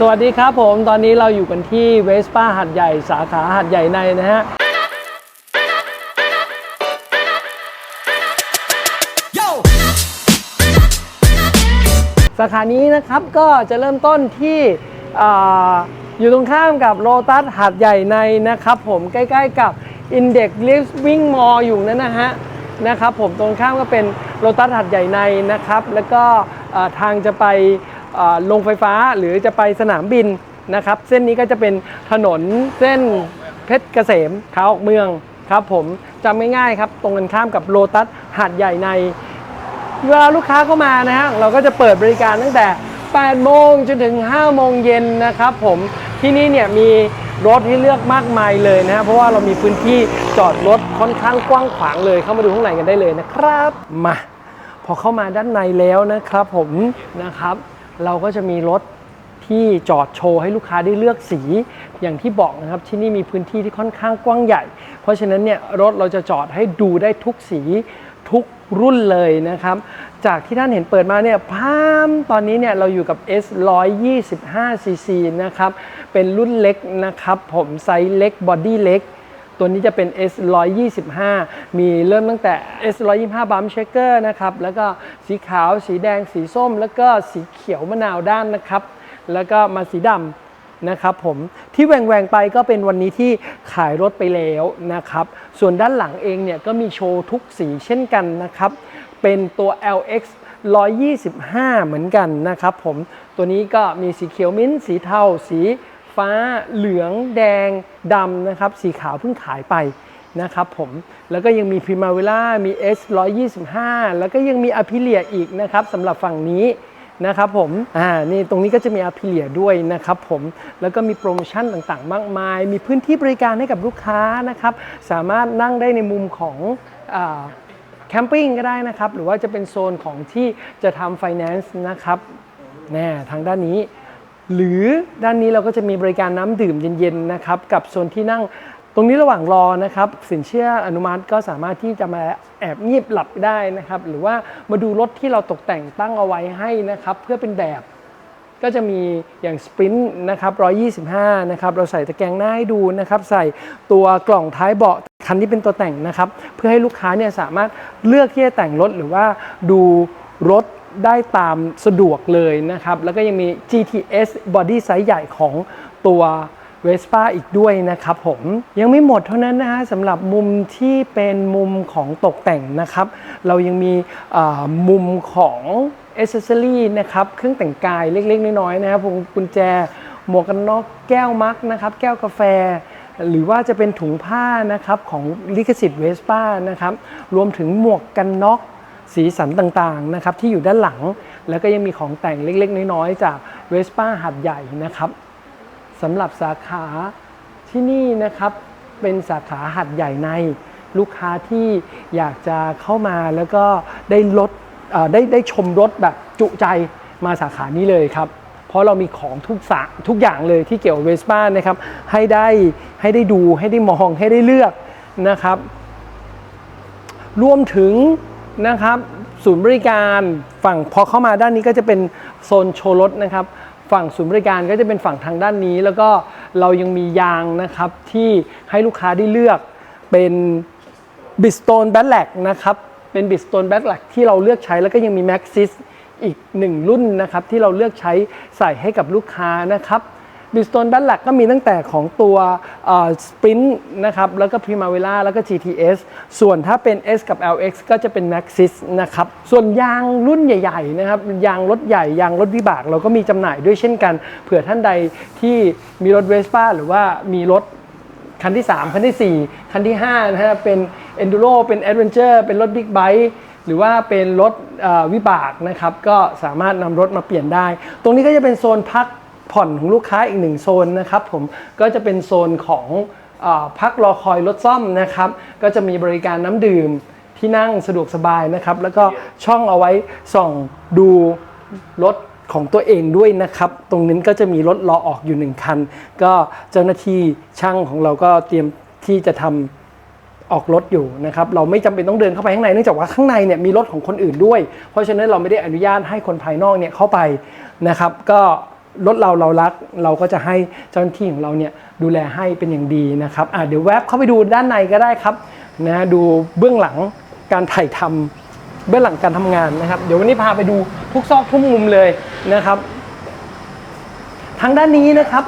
สวัสดีครับผมตอนนี้เราอยู่กันที่เวสป้าหัดใหญ่สาขาหัดใหญ่ในนะฮะสาขานี้นะครับก็จะเริ่มต้นที่อ่าอยู่ตรงข้ามกับโ o ตัสหาดใหญ่ในนะครับผมใกล้ๆกับ Index Living Mall อยู่นั่นนะฮะนะครับผมตรงข้ามก็เป็นโ o ตัสหาดใหญ่ในนะครับ แล้วก็อ่าทางจะไปอ่า ลงไฟฟ้าหรือจะไปสนามบินนะครับ เส้นนี้ก็จะเป็นถนนเส้นเพชรเกษมขาออกเมืองครับผมจำง่ายๆครับตรงกันข้ามกับโ o ตัสหาดใหญ่ในเวลาลูกค้าเข้ามานะฮะเราก็จะเปิดบริการตั้งแต่ 8 โมงจนถึง 5 โมงเย็นนะครับผมที่นี่เนี่ยมีรถให้เลือกมากมายเลยนะฮะเพราะว่าเรามีพื้นที่จอดรถค่อนข้างกว้างขวางเลยเข้ามาดูข้างในกันได้เลยนะครับมาพอเข้ามาด้านในแล้วนะครับผมนะครับ เราก็จะมีรถที่จอดโชว์ให้ลูกค้าได้เลือกสีอย่างที่บอกนะครับที่นี่มีพื้นที่ที่ค่อนข้างกว้างใหญ่ เพราะฉะนั้นเนี่ยรถเราจะจอดให้ดูได้ทุกสีทุกรุ่นเลยนะครับ จากที่ท่านเห็นเปิดมาเนี่ยพามตอนนี้เนี่ยเราอยู่กับ S 125 cc นะครับ เป็นรุ่นเล็กนะครับ ผมไซส์เล็กบอดี้เล็ก ตัวนี้จะเป็น S 125มีเริ่มตั้งแต่ S 125 Bump Checker นะครับ แล้วก็สีขาว สีแดง สีส้ม แล้วก็สีเขียวมะนาวด้านนะครับ แล้วก็มาสีดำนะครับผมที่แหวงๆไปก็เป็นวันนี้ที่ขายรถไปแล้วนะครับ ส่วนด้านหลังเองเนี่ยก็มีโชว์ทุกสีเช่นกันนะครับ เป็นตัว LX 125 เหมือนกันนะครับผมตัวนี้ก็มีสีเขียวมิ้นท์สีเทาสี ฟ้า เหลือง แดงดำนะครับ สีขาวเพิ่งขายไปนะครับผมแล้วก็ยังมี Primavera มี S 125 แล้วก็ยังมี Aprilia อีกนะครับสำหรับฝั่งนี้นะครับผม อ่า นี่ตรงนี้ก็จะมีอาพิเลียด้วยนะครับผม แล้วก็มีโปรโมชั่นต่างๆ มากมาย มีพื้นที่บริการให้กับลูกค้านะครับ สามารถนั่งได้ในมุมของอแคมปิ้งก็ได้นะครับ หรือว่าจะเป็นโซนของที่จะทำไฟแนนซ์นะครับ แน่ทางด้านนี้ หรือด้านนี้เราก็จะมีบริการน้ำดื่มเย็นๆนะครับกับโซนที่นั่งตรงนี้ระหว่างรอนะครับสินเชื่ออนุมัติก็สามารถที่จะมาแอบงีบหลับได้นะครับหรือว่ามาดูรถที่เราตกแต่งตั้งเอาไว้ให้นะครับเพื่อเป็นแบบก็จะมีอย่างสปรินต์นะครับ125 นะครับ เราใส่ตะแกรงหน้าให้ดูนะครับ ใส่ตัวกล่องท้ายเบาะคันที่เป็นตัวแต่งนะครับ เพื่อให้ลูกค้าเนี่ยสามารถเลือกที่จะแต่งรถหรือว่าดูรถ ได้ตามสะดวกเลยนะครับ แล้วก็ยังมี GTS Body ไซส์ใหญ่ของตัวเวสป้าอีกด้วยนะครับผมยังไม่หมดเท่านั้นนะฮะสำหรับมุมที่เป็นมุมของตกแต่งนะครับ เรายังมีมุมของอ c เซอรี่นะครับเครื่องแต่งกายเล็ก ๆ น้อยๆนะครับพวงกุญแจหมวกกันน็อกแก้วมักนะครับ แก้วกาแฟ หรือว่าจะเป็นถุงผ้านะครับของลิขสิทธิ์เวสป้านะครับ รวมถึงหมวกกันน็อก สีสันต่างๆนะครับที่อยู่ด้านหลัง แล้วก็ยังมีของแต่งเล็กๆ น้อยๆ จากเวสป้าหัดใหญ่นะครับสำหรับสาขาที่นี่นะครับเป็นสาขาหัดใหญ่ในลูกค้าที่อยากจะเข้ามาแล้วก็ได้ลดได้ได้ชมรถแบบจุใจมาสาขานี้เลยครับ เพราะเรามีของทุกสาทุกอย่างเลยที่เกี่ยวเวสป้านะครับให้ได้ให้ได้ดูให้ได้มองให้ได้เลือกนะครับ รวมถึง นะครับ ศูนย์บริการฝั่งพอเข้ามาด้านนี้ก็จะเป็นโซนโชว์รถนะครับ ฝั่งศูนย์บริการก็จะเป็นฝั่งทางด้านนี้ แล้วก็เรายังมียางนะครับที่ให้ลูกค้าได้เลือกเป็นบิสโตนแบทแลกนะครับเป็นบิสโตนแบทแลกที่เราเลือกใช้แล้วก็ยังมีแม็กซิสอีกหนึ่งรุ่นนะครับที่เราเลือกใช้ใส่ให้กับลูกค้านะครับ บิสโตนแบทแลกก็มีตั้งแต่ของตัวสปรินต์นะครับแล้วก็ Primavera แล้วก็ GTS ส่วนถ้าเป็น S กับ LX ก็จะเป็น Maxis นะครับ ส่วนยางรุ่นใหญ่ๆนะครับยางรถใหญ่ ยางรถวิบาก เราก็มีจำหน่ายด้วยเช่นกัน เผื่อท่านใดที่มีรถเวสป้าหรือว่ามีรถคันที่ 3 คันที่ 4 คันที่5นะฮะเป็น Enduro เป็น Adventure เป็นรถบิ๊กไบค์หรือว่าเป็นรถวิบากนะครับ ก็สามารถนำรถมาเปลี่ยนได้ ตรงนี้ก็จะเป็นโซนพัก ผ่อนของลูกค้าอีกหนึ่งโซนนะครับผมก็จะเป็นโซนของอพักรอคอยรถซ่อมนะครับก็จะมีบริการน้ำดื่มที่นั่งสะดวกสบายนะครับ แล้วก็ช่องเอาไว้ส่องดูรถของตัวเองด้วยนะครับ ตรงนั้นก็จะมีรถรอออกอยู่หนึ่งคัน ก็เจ้าหน้าที่ช่างของเราก็เตรียมที่จะทำออกรถอยู่นะครับ เราไม่จำเป็นต้องเดินเข้าไปข้างในเนื่องจากว่าข้างในเนี่ยมีรถของคนอื่นด้วย เพราะฉะนั้นเราไม่ได้อนุญาตให้คนภายนอกเนี่ยเข้าไปนะครับ ก็ รถเราเรารักเราก็จะให้เจ้าหน้าที่ของเราเนี่ยดูแลให้เป็นอย่างดีนะครับเดี๋ยวแวบเข้าไปดูด้านในก็ได้ครับนะดูเบื้องหลังการถ่ายทำเบื้องหลังการทำงานนะครับ เดี๋ยววันนี้พาไปดูทุกซอกทุกมุมเลยนะครับทางด้านนี้นะครับ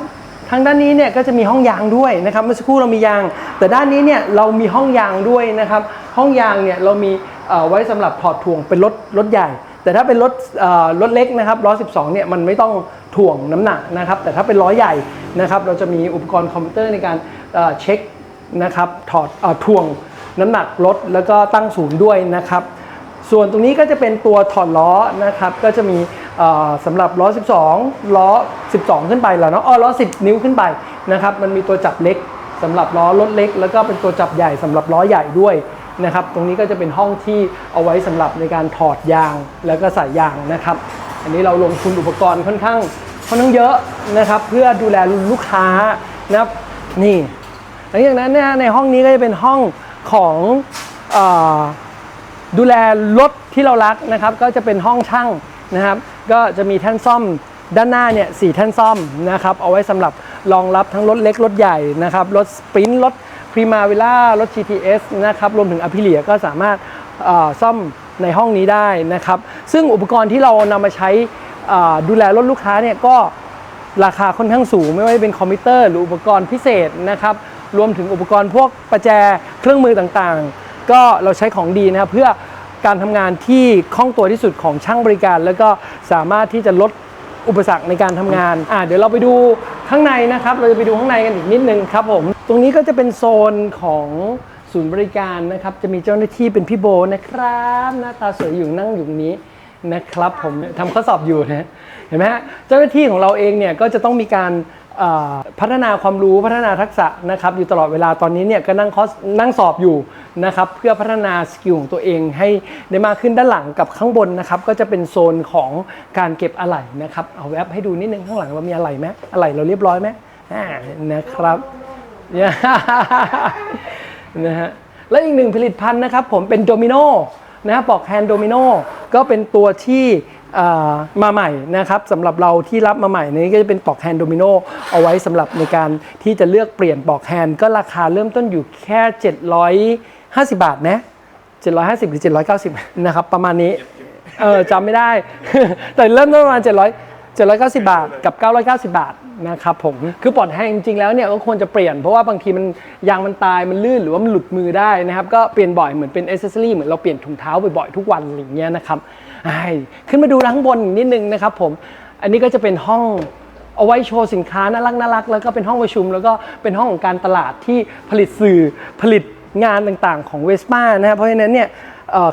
ทางด้านนี้เนี่ยก็จะมีห้องยางด้วยนะครับเมื่อสักครู่เรามียาง แต่ด้านนี้เนี่ยเรามีห้องยางด้วยนะครับ ห้องยางเนี่ยเรามีเอ่อไว้สำหรับถอดถ่วงเป็นรถรถใหญ่ แต่ถ้าเป็นรถรถเล็กนะครับ112เนี่ยมันไม่ต้องถ่วงน้ำหนักนะครับ แต่ถ้าเป็นล้อใหญ่นะครับเราจะมีอุปกรณ์คอมพิวเตอร์ในการเช็คนะครับถอดเอ่อถ่วงน้ำหนักรถแล้วก็ตั้งศูนย์ด้วยนะครับ ส่วนตรงนี้ก็จะเป็นตัวถอดล้อนะครับก็จะมีเอ่อสำหรับล้อ 12 ล้อ 12 ขึ้นไปแล้วเนาะอ้อล้อ 10 นิ้วขึ้นไปนะครับมันมีตัวจับเล็กสำหรับล้อรถเล็ก แล้วก็เป็นตัวจับใหญ่สำหรับล้อใหญ่ด้วย นะครับ ตรงนี้ก็จะเป็นห้องที่เอาไว้สำหรับในการถอดยางแล้วก็ใส่ยางนะครับ อันนี้เราลงทุนอุปกรณ์ค่อนข้างค่อนข้างเยอะนะครับ เพื่อดูแลลูกค้านะครับ นี่ หลังจากนั้นเนี่ยในห้องนี้ก็จะเป็นห้องของอดูแลรถที่เรารักนะครับ ก็จะเป็นห้องช่างนะครับ ก็จะมีแท่นซ่อมด้านหน้าเนี่ยสี่แท่นซ่อมนะครับ เอาไว้สำหรับรองรับทั้งรถเล็กรถใหญ่นะครับ รถสปรินท์รถ พรีมาเวล่ารถ GTS นะครับรวมถึงอ p ิเลียก็สามารถซ่อมในห้องนี้ได้นะครับ ซึ่งอุปกรณ์ที่เรานำมาใช้ดูแลรถลูกค้าเนี่ยก็ราคาค่อนข้างสูง ไม่ว่าจะเป็นคอมพิวเตอร์หรืออุปกรณ์พิเศษนะครับ รวมถึงอุปกรณ์พวกประแจเครื่องมือต่างๆ ก็เราใช้ของดีนะครับเพื่อการทำงานที่คล่องตัวที่สุดของช่างบริการ แล้วก็สามารถที่จะลด อุปสรรคในการทำงานอ่าเดี๋ยวเราไปดูข้างในนะครับ เราจะไปดูข้างในกันอีกนิดนึงครับผม ตรงนี้ก็จะเป็นโซนของศูนย์บริการนะครับ จะมีเจ้าหน้าที่เป็นพี่โบนะครับ หน้าตาสวยอยู่นั่งอยู่นี้ นะครับผมทำข้อสอบอยู่นะเห็นไหมฮะเจ้าหน้าที่ของเราเองเนี่ยก็จะต้องมีการพัฒนาความรู้พัฒนาทักษะนะครับอยู่ตลอดเวลาตอนนี้เนี่ยก็นั่งคอร์สนั่งสอบอยู่นะครับเพื่อพัฒนาสกิลของตัวเองให้ได้มากขึ้นด้านหลังกับข้างบนนะครับก็จะเป็นโซนของการเก็บอะไหล่นะครับเอาแวบให้ดูนิดนึงข้างหลังเรามีอะไหล่ไหมอะไหล่เราเรียบร้อยไหมนะครับนะฮะและอีกหนึ่งผลิตภัณฑ์นะครับผมเป็นโดมิโนนะฮะปอกแฮนด์โดมิโน ก็เป็นตัวที่มาใหม่นะครับสำหรับเราที่รับมาใหม่นี้ก็จะเป็นปอกแฮนด์โดมิโนเอาไว้สำหรับในการที่จะเลือกเปลี่ยนปอกแฮนด์ก็ราคาเริ่มต้นอยู่แค่ 750 บาทนะ750 หรือ 790 นะครับ ประมาณนี้ เออจำไม่ได้ แต่เริ่มต้นประมาณ700 790 บาทกับ 990 บาทนะครับผมคือปลอดแห้งจริงๆแล้วเนี่ยก็ควรจะเปลี่ยนเพราะว่าบางทีมันยางมันตายมันลื่นหรือว่ามันหลุดมือได้นะครับก็เปลี่ยนบ่อยเหมือนเป็นอ c เซอรี่เหมือนเราเปลี่ยนถุงเท้าบ่อยๆทุกวันอย่างเงี้ยนะครับไอ้ขึ้นมาดูข้างบนนิดนึงนะครับผมอันนี้ก็จะเป็นห้องเอาไว้โชว์สินค้าน่ารักน่ารักแล้วก็เป็นห้องประชุม แล้วก็เป็นห้องของการตลาดที่ผลิตสื่อผลิตงานต่างๆของเวสป้านะครับเพราะฉะนั้นเนี่ย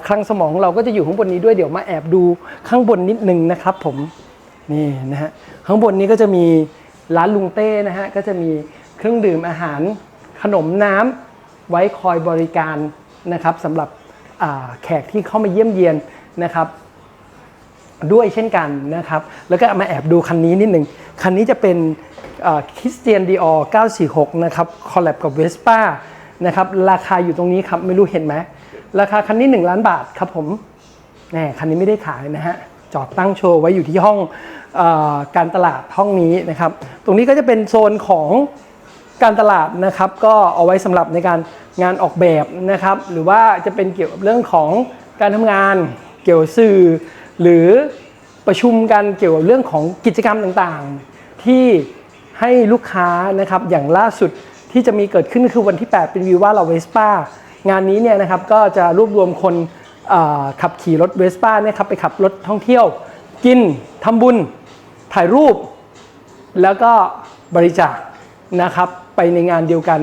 คลังสมองของเราก็จะอยู่ข้างบนนี้ด้วยเดี๋ยวมาแอบดูข้างบนนิดนึงนะครับผม นี่นะฮะข้างบนนี้ก็จะมีร้านลุงเต้นะฮะก็จะมีเครื่องดื่มอาหารขนมน้ำไว้คอยบริการนะครับสำหรับแขกที่เข้ามาเยี่ยมเยียนนะครับด้วยเช่นกันนะครับ แล้วก็มาแอบดูคันนี้นิดหนึ่ง คันนี้จะเป็นคริสเตียนดีออ946 นะครับคอลแลบกับเวสป้านะครับ ราคาอยู่ตรงนี้ครับ ไม่รู้เห็นไหม ราคาคันนี้ 1 ล้านบาทครับผมแน่คันนี้ไม่ได้ขายนะฮะ จอดตั้งโชว์ไว้อยู่ที่ห้องอการตลาดห้องนี้นะครับ ตรงนี้ก็จะเป็นโซนของการตลาดนะครับ ก็เอาไว้สำหรับในการงานออกแบบนะครับ หรือว่าจะเป็นเกี่ยวกับเรื่องของการทำงานเกี่ยวกับสื่อ หรือประชุมกันเกี่ยวกับเรื่องของกิจกรรมต่างๆ ที่ให้ลูกค้านะครับอย่างล่าสุดที่จะมีเกิดขึ้นคือวันที่ 8 เป็นวีว่าเราเวสป้างานนี้เนี่ยนะครับก็จะรวบรวมคน ขับขี่รถเวสป้าเนี่ยครับไปขับรถท่องเที่ยว กินทำบุญถ่ายรูป แล้วก็บริจาคนะครับไปในงานเดียวกัน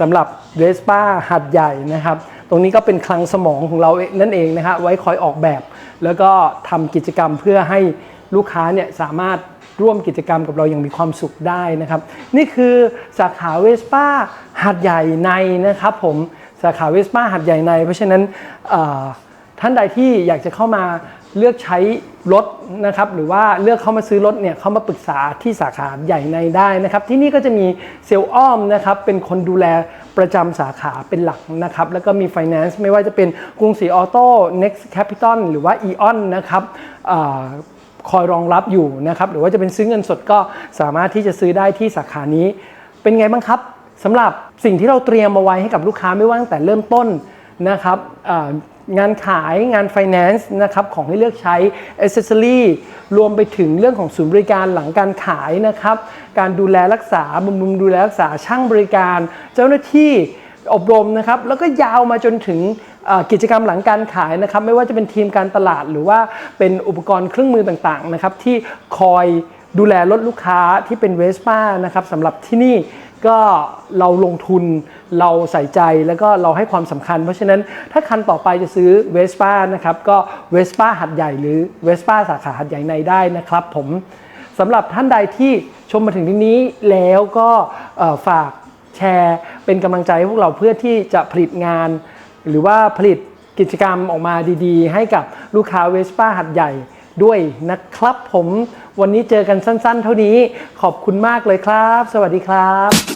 สำหรับเวสป้าหัดใหญ่นะครับ ตรงนี้ก็เป็นคลังสมองของเรานั่นเองนะฮะไว้คอยออกแบบ แล้วก็ทำกิจกรรมเพื่อให้ลูกค้าเนี่ยสามารถร่วมกิจกรรมกับเราอย่างมีความสุขได้นะครับ นี่คือสาขาเวสป้าหัดใหญ่ในนะครับผมสาขาเวสป้าหัดใหญ่ใน เพราะฉะนั้นอ่อ ท่านใดที่อยากจะเข้ามาเลือกใช้รถนะครับหรือว่าเลือกเข้ามาซื้อรถเนี่ยเข้ามาปรึกษาที่สาขาใหญ่ในได้นะครับ ที่นี่ก็จะมีเซลล์อ้อมนะครับเป็นคนดูแลประจำสาขาเป็นหลักนะครับแล้วก็มี Finance ไม่ว่าจะเป็นกรุงศรีออโต้ Next Capital หรือว่า Eon นะครับอคอยรองรับอยู่นะครับหรือว่าจะเป็นซื้อเงินสดก็สามารถที่จะซื้อได้ที่สาขานี้ เป็นไงบ้างครับสำหรับสิ่งที่เราเตรียมมาไว้ให้กับลูกค้าไม่ว่าตั้งแต่เริ่มต้นนะครับ งานขายงาน Finance นะครับของให้เลือกใช้ Accessory รวมไปถึงเรื่องของศูนย์บริการหลังการขายนะครับ การดูแลรักษาบำรุงดูแลรักษาช่างบริการ เจ้าหน้าที่อบรมนะครับ แล้วก็ยาวมาจนถึงกิจกรรมหลังการขายนะครับ ไม่ว่าจะเป็นทีมการตลาด หรือว่าเป็นอุปกรณ์เครื่องมือต่างๆนะครับที่คอยดูแลรถลูกค้าที่เป็นเวสป้านะครับสำหรับที่นี่ ก็เราลงทุนเราใส่ใจแล้วก็เราให้ความสำคัญ เพราะฉะนั้นถ้าคันต่อไปจะซื้อเวสป้านะครับก็เวสป้าหัดใหญ่หรือเวสป้าสาขาหัดใหญ่ในได้นะครับผมสำหรับท่านใดที่ชมมาถึงที่นี้แล้วก็ฝากแชร์เป็นกำลังใจให้พวกเราเพื่อที่จะผลิตงาน หรือว่าผลิตกิจกรรมออกมาดีๆ ให้กับลูกค้าเวสป้าหัดใหญ่ด้วยนะครับผมวันนี้เจอกันสั้นๆ เท่านี้ขอบคุณมากเลยครับ สวัสดีครับ